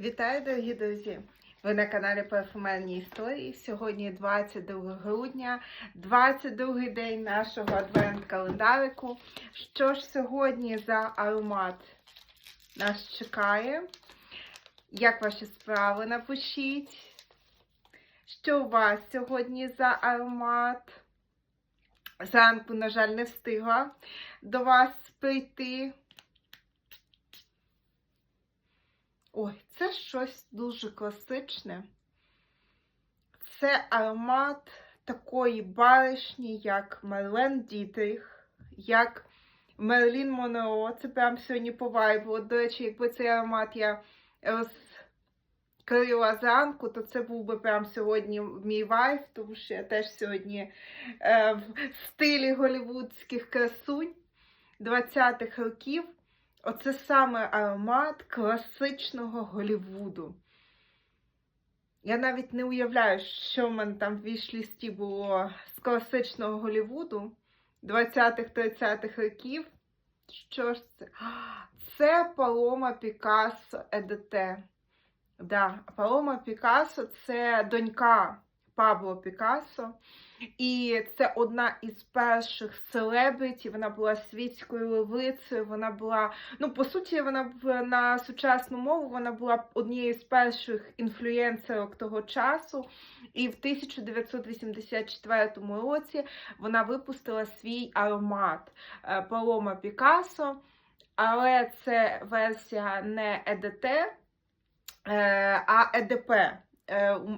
Вітаю, дорогі друзі! Ви на каналі Парфумерні історії. Сьогодні 22 грудня, 22 день нашого адвент-календарику. Що ж сьогодні за аромат нас чекає? Як ваші справи? Напишіть. Що у вас сьогодні за аромат? Зранку, на жаль, не встигла до вас прийти. Ой, це щось дуже класичне. Це аромат такої баришні, як Мерлен Дітріх, як Мерлін Монро. Це прям сьогодні по вайбу. От, До речі, якби цей аромат я розкрила зранку, то це був би прям сьогодні мій вайб, тому що я теж сьогодні е, в стилі голівудських красунь 20-х років. Оце саме аромат класичного Голівуду. Я навіть не уявляю, що в мене там в вішлісті було з класичного Голівуду 20-30-х років. Що ж це? Це Палома Пікассо ЕДТ. Да, Палома Пікассо це донька Пабло Пікассо. І це одна із перших селебриті. Вона була світською левицею. Вона була, ну по суті, вона на сучасну мову вона була однією з перших інфлюенсерок того часу. І в 1984 році вона випустила свій аромат Палома Пікассо. Але це версія не ЕДТ, а ЕДП.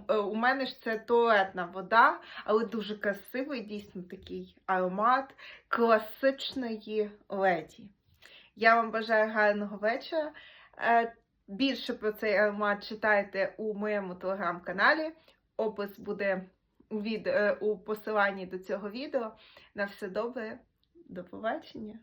У мене ж це туалетна вода, але дуже красивий, дійсно такий аромат класичної леді. Я вам бажаю гарного вечора. Більше про цей аромат читайте у моєму телеграм-каналі. Опис буде у, посиланні до цього відео. На все добре, до побачення!